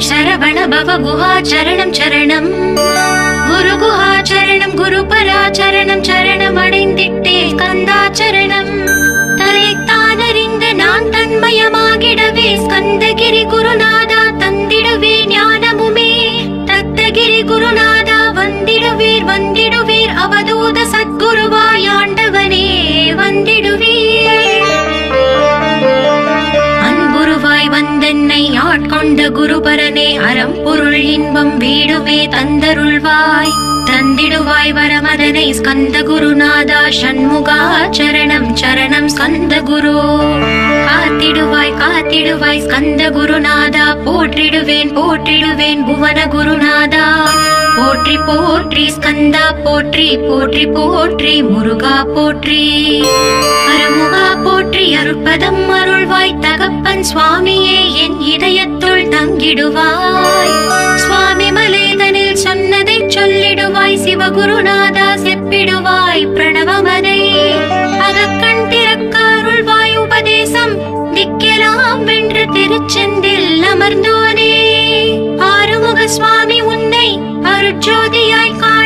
சரவண பவ குஹாச்சரணம் சரணம் குரு குஹாச்சரணம் குரு பராச்சரணம் சரணம் அடைந்திட்டே ஸ்கந்தாச்சரணம் தலைத்தானறிந்த நான் தன்மயமாகிடவே ஸ்கந்தகிரி குருநாத ஆட்கொண்ட குருபரனே அறம் பொருள் இன்பம் வீடுமே தந்தருள்வாய். தந்திடுவாய் வரமதனை ஸ்கந்த குருநாதா சண்முகா சரணம் சரணம் ஸ்கந்த குரு. காத்திடுவாய் காத்திடுவாய். ஸ்கந்த குருநாதா போற்றிடுவேன் போற்றிடுவேன். புவன குருநாதா போற்றி போற்றி. ஸ்கந்தா போற்றி போற்றி போற்றி. முருகா போற்றி. அருமுகா போற்றி. அருட்பதம் அருள்வாய். தகப்பன் சுவாமியே என் இதயத்துள் தங்கிடுவாய். சுவாமி மலேதனில் சொன்னதை சொல்லிடுவாய். சிவகுருநாதா செப்பிடுவாய். பிரணவமனை அகக்கண் திறக்க அருள்வாய். உபதேசம் சிந்திக்கலாம் வென்று திருச்செந்தில் அமர்ந்தோனே. ஆறுமுக சுவாமி உன்னை அருட்சோதியாய் காண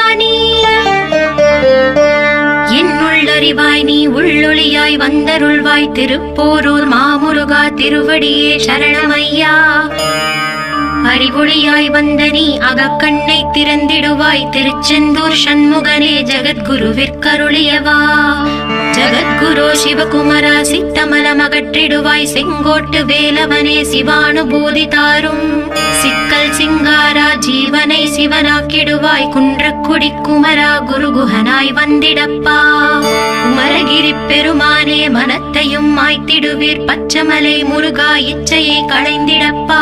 என்னுள்ளறிவாய் நீ உள்ளொளியாய் வந்தருள்வாய். திருப்போரூர் மாமுருகா திருவடியே சரணமையா. அறிவொளியாய் வந்த நீ அகக்கண்ணை திறந்திடுவாய். திருச்செந்தூர் சண்முகனே ஜெகத்குருவிற்கருளியவா. ஜகத்குரு சிவகுமரா சித்தமலம் அகற்றிடுவாய் செங்கோட்டு வேலவனே சிவானுபூதி தாரும். சிக்கல் சிங்காரா ஜீவனை சிவனாக்கிடுவாய் குன்றக்குடி குமரா குருகுஹனாய் வந்திடப்பா. குமரகிரி பெருமானே மனத்தையும் மாய்த்திடுவீர் பச்சமலை முருகா இச்சையை களைந்திடப்பா.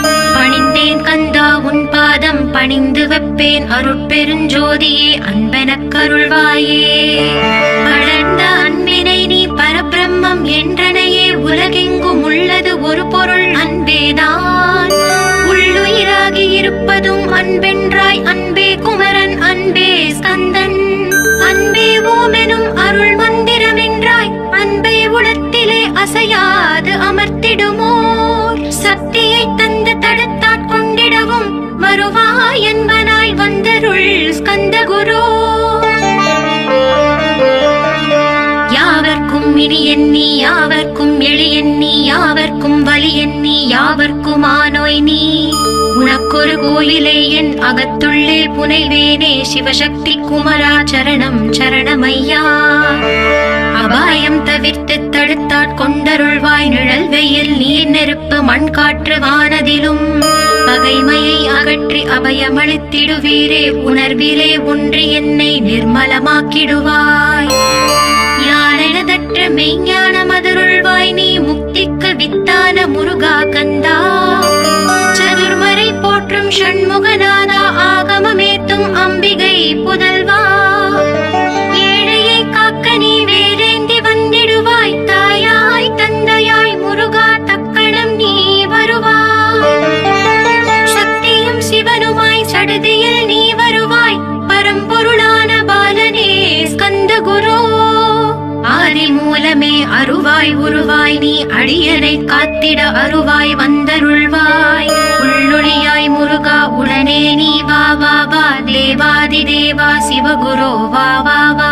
பணிந்து வைப்பேன் அருட்பெருஞ்சோதியே அன்பெனக் கருள்வாயே. வளர்ந்த அன்பினை நீ பரபிரம்மம் என்றனையே உலகெங்கும் உள்ளது ஒரு பொருள் அன்பேதான் உள்ளுயிராகி இருப்பதும் அன்பென்றாய் அன்பே குமரன் அன்பே ஸ்கந்தன். அன்பே ஓமெனும் அருள் மந்திர அசையாது அமர்த்திடுமோ? வா என்பனாய் வந்தருள் ஸ்கந்த குரு யாவர்க்கும் இனி எண்ணி யாவர்க்கும் எளி எண்ணி யாவர்க்கும் வலி எண்ணி யாவர்க்கும் ஆனோய் நீ. உனக்கொரு கோயிலே என் அகத்துள்ளே புனைவேனே சிவசக்தி குமரா சரணம் சரணமையா. அபாயம் தவிர்த்து தடுத்தாட் கொண்டருள்வாய் நிழல் வெயில் நீர் நெருப்பு மண் காற்று வானதிலும். பகைமையை அகற்றி அபயமளித்திடுவீரே உணர்விலே ஒன்று என்னை நிர்மலமாக்கிடுவாய். ஞானதற்ற மெய்ஞான மதருள்வாய் நீ முக்திக்கு வித்தான முருகா கந்தா. சதுர்மறை போற்றும் ஷண்முகநாதா ஆகமமேத்தும் அம்பிகை புதல்வா. ஆதி மூலமே அருவாய் உருவாய் நீ அடியனை காத்திட அருவாய் வந்தருள்வாய். உள்ளொளியாய் முருகா உடனே நீ வா வா வா. தேவாதி தேவா சிவகுரு வா வா வா.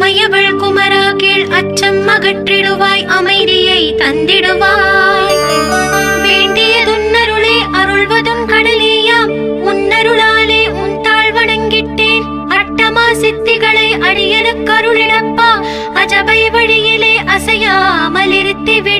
உமையவள் குமரா கீழ் அச்சம் அகற்றிடுவாய் அமைதியை தந்திடுவாய். வேண்டியதுன்னருளே அருள்வதும் கடலேயாம் உன்னருளாலே உன் தாழ் வணங்கிட்டேன். அட்டமா சித்திகளை அடியனுக்கு அருளிடப்பா அஜபை வழியிலே அசையாமல் இருத்திவிட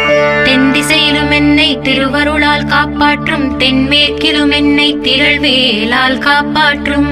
தென் திசையிலும் என்னை திருவருளால் காப்பாற்றும் தென்மேற்கிலும் என்னை திரள்வேலால் காப்பாற்றும்.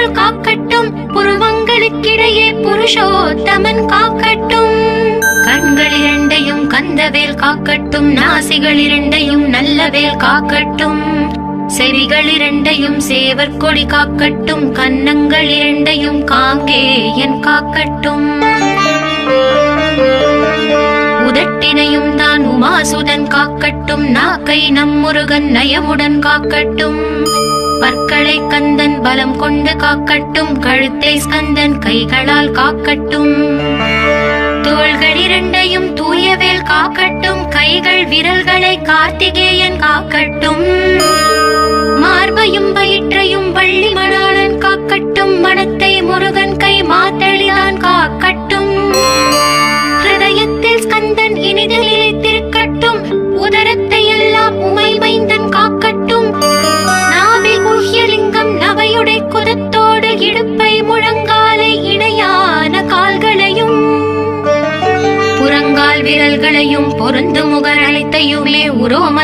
கண்களுக்கிடையே புருஷோத்தமன் காக்கட்டும். கண்கள் இரண்டையும் கந்தவேல் காக்கட்டும். நாசிகள் இரண்டையும் நல்லவேல் காக்கட்டும். செவிகள் இரண்டையும் சேவற்கொடி காக்கட்டும். கன்னங்கள் இரண்டையும் காங்கேயன் காக்கட்டும். உதட்டினையும் தான் உமாசுடன் காக்கட்டும். நாக்கை நம்முருகன் நயமுடன் காக்கட்டும். பற்களை கந்தன் பலம் கொண்டு காக்கட்டும் கழுத்தை ஸ்கந்தன் கைகளால் காக்கட்டும். தோள்கள் இரண்டையும் தூயவேல் காக்கட்டும் கைகள் விரல்களை கார்த்திகேயன் காக்கட்டும். மார்பையும் வயிற்றையும் வள்ளி மணாளன் காக்கட்டும் மனத்தை முருகன் கை மாத்தளிதான் கா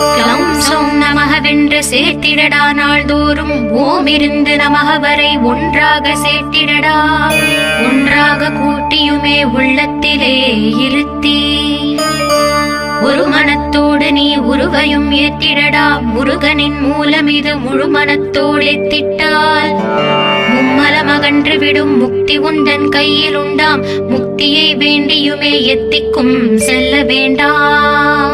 க்ளௌம் சௌம் நமகவென்று சேர்த்திடடா நாள்தோறும். ஓம் இருந்து நமக வரை ஒன்றாக சேர்த்திடடா. ஒன்றாக கூட்டியுமே உள்ளத்திலே இருத்தி. ஒரு மனத்தோடு நீ உருவையும் ஏத்திடடா. முருகனின் மூலம் இது முழு மனத்தோடு எத்திட்டால் மும்மலம் அகன்று விடும் முக்தி உந்தன் கையில் உண்டாம். முக்தியை வேண்டியுமே எத்திக்கும் செல்ல வேண்டாம்.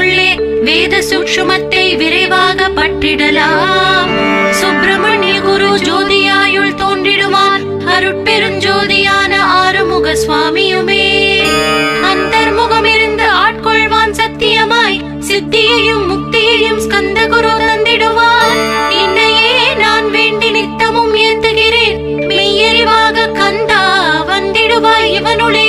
உன்னுள்ளே வேத சூக்ஷுமத்தை விரைவாக பற்றிடலாம். சுப்பிரமணிய குரு ஜோதியாயுள் தோன்றிடுவார். அருட்பெருஞ்சோதியான ஆறுமுக சுவாமியுமே. அந்தர்முகம் இருந்து ஆட்கொள்வான் சத்தியமாய் சித்தியையும் முக்தியையும் ஸ்கந்த குரு தந்திடுவார். என்னையே நான் வேண்டி நித்தமும் ஏந்துகிறேன். மெய்யறிவாக கந்தா வந்திடுவாய் இவனுளே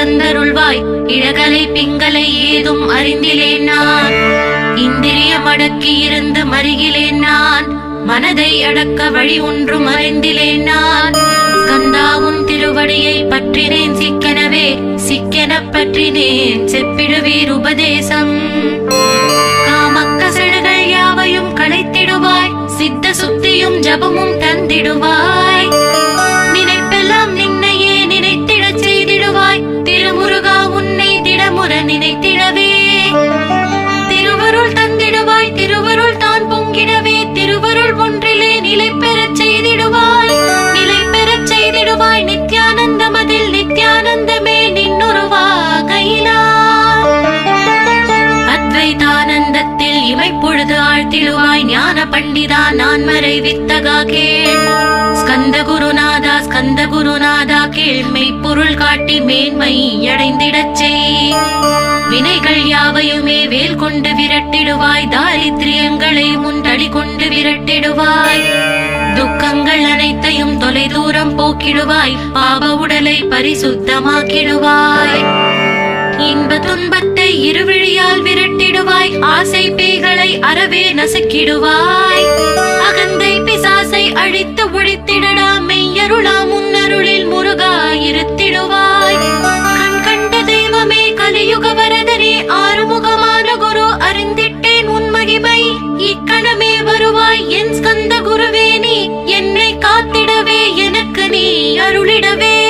தந்தருள்வாய். இழகலை பிங்களை ஏதும் அறிந்திலேன் நான். இந்திரிய மடக்கி இருந்து மருகிலேன் நான். மனதை அடக்க வழி ஒன்றும் அறிந்திலேன் நான். ஸ்கந்தாவும் திருவடியை பற்றினேன் சிக்கெனவே சிக்கெனப் பற்றினேன் செப்பிடுவீர் உபதேசம். காமக்கசடுகள் யாவையும் களைத்திடுவாய் சித்த சுத்தியும் ஜபமும் தந்திடுவாய். தான் திருவருள் ஒன்றிலே நிலை பெறச் செய்திடுவாய். நிலை பெறச் செய்திடுவாய். நித்யானந்தமதில் நித்யானந்தமே நின்னுருவாகையினார் அத்வைதானந்தத்தில் இமைப்பொழுது ஆழ்த்திடுவாய். ஞான பண்டிதா நான் மறை வித்தகா கேள். ஸ்கந்த குருநாதா ஸ்கந்த குருநாதா கேள். மெய்ப்பொருள் காட்டி மேன்மை அடைந்திடச் செய். வினைகள் யாவையுமே வேல் கொண்டு விரட்டிடுவாய். தாரித்ரியங்களை முன் கொண்டு விரட்டிடுவாய். துக்கங்கள் அனைத்தையும் அனைத்தையும் தொலைதூரம் போக்கிடுவாய். பாவ உடலை பரிசுத்தமாக்கிடுவாய். இன்ப துன்பத்தை இருவழியால் விரட்டிடுவாய். ஆசை பேய்களை அறவே நசுக்கிடுவாய். அகந்தை பிசாசை அழித்து ஒழித்திடடா. மெய்யருளா முன்னருளில் முருகா இருத்திடுவாய். கண் கண்ட தெய்வமே கலியுக ஆறுமுகமான குரு அறிந்திட்டேன் உன் மகிமை. இக்கணமே வருவாய் என் ஸ்கந்த குருவே நீ. என்னை காத்திடவே எனக்கு நீ அருளிடவே.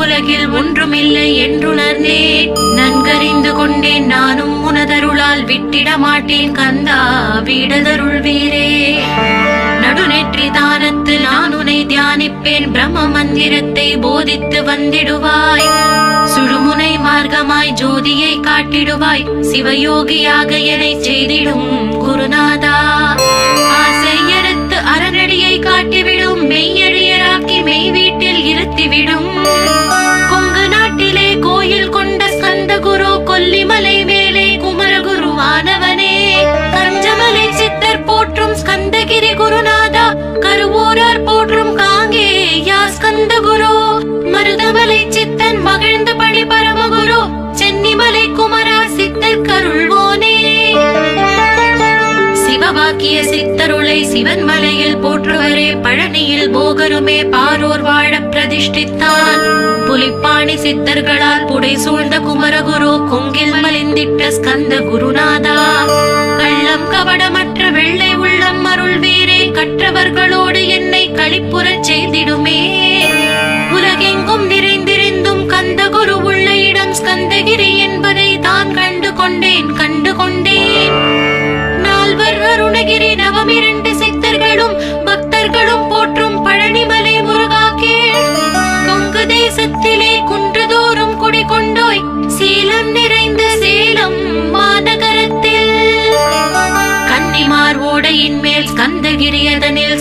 இவ்வுலகில் ஒன்றுமில்லை என்றுணர்ந்தேன். நன்கறிந்து கொண்டேன். நானும் உனதருளால் விட்டிட மாட்டேன் கந்தா. வீடதருள் வீரே. நடுநெற்றி தானத்து நான் உனை தியானிப்பேன். பிரம்ம மந்திரத்தை போதித்து வந்திடுவாய். சுழுமுனை மார்க்கமாய் ஜோதியை காட்டிடுவாய். சிவயோகியாக என்னை செய்திடும். வீட்டில் கொங்கு நாட்டிலே கோயில் கொண்ட ஸ்கந்த குரு கொல்லிமலை மேலே குமரகுருவானவனே. கஞ்சமலை சித்தர் போற்றும் ஸ்கந்தகிரி குருநாதன் சிவவாக்கிய சித்தருளை சிவன் மலையில் போற்றுவரே பழனியில் போகருமே பாரோர் வாழ பிரதிஷ்டித்தான். புலிப்பாணி சித்தர்களால் புடை சூழ்ந்த குமரகுரு கொங்கில் மலிந்திட்ட ஸ்கந்த குருநாதா. கள்ளம் கவடமற்ற வெள்ளை உள்ளம் அருள் வீரே கற்றவர்களோடு என்னை களிப்புறச் செய்திடுமே.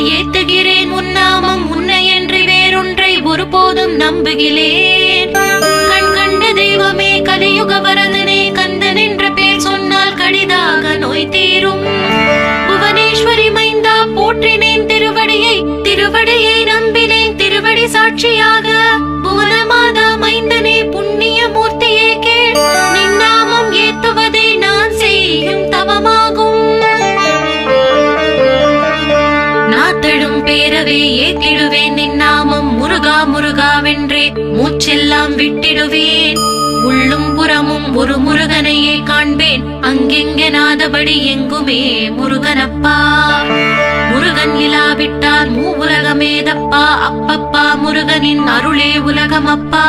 ஏத்துகிறேன். உன்னாமம் உன்னை என்று வேறொன்றை ஒருபோதும் நம்புகிறேன். கண் கண்ட தெய்வமே கலியுக வரதனே கந்தன் என்ற பேர் சொன்னால் கடிதாக நோய் தீரும். புவனேஸ்வரி மைந்தா போற்றினேன் திருவடியை திருவடியை நம்பினேன். திருவடி சாட்சியாக புவனமாதா மைந்தனே புண்ணிய மூர்த்தியே கேள். நின் நாமம் ஏத்துவதே நான் செய்யும் இரவே ஏத்திடுவேன் நாமம். முருகா முருகாவென்றே மூச்செல்லாம் விட்டிடுவேன். உள்ளும் புறமும் ஒரு முருகனையே காண்பேன். அங்கெங்கெனாதபடி எங்குமே முருகனப்பா. முருகன் இலாவிட்டால் மூ உலகமேதப்பா அப்பப்பா முருகனின் அருளே உலகமப்பா.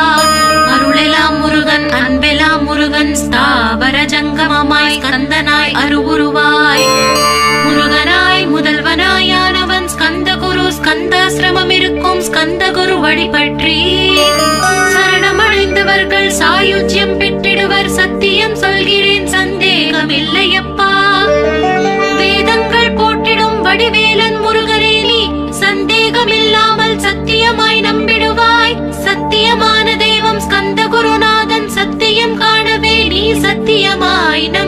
அருளெலாம் முருகன் அன்பெலாம் முருகன். ஸ்தாவர ஜங்கமமாய் கந்தனாய் அருவுருவாய். ஸ்கந்த பற்றி சரணம் சரணமடைந்தவர்கள் சாயுஜ்யம் பெற்றிடுவர். சத்தியம் சொல்கிறேன் சந்தேகம் இல்லையப்பா வேதங்கள் போட்டிடும் வடிவேலன் முருகனே நீ சந்தேகம் இல்லாமல் சத்தியமாய் நம்பிடுவாய். சத்தியமான தெய்வம் ஸ்கந்த குருநாதன் சத்தியம் காணவே நீ சத்தியமாய் நம்பிடப்பா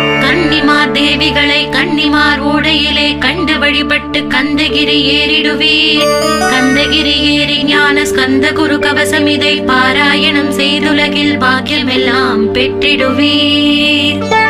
கன்னிமார் தேவிகளை கன்னிமார் ஓடையிலே கண்டு வழிபட்டு கந்தகிரி ஏறிடுவீர். கந்தகிரி ஏறி ஞான ஸ்கந்த குரு கவசம் இதை பாராயணம் செய்துலகில் பாக்கியமெல்லாம் பெற்றிடுவீர்.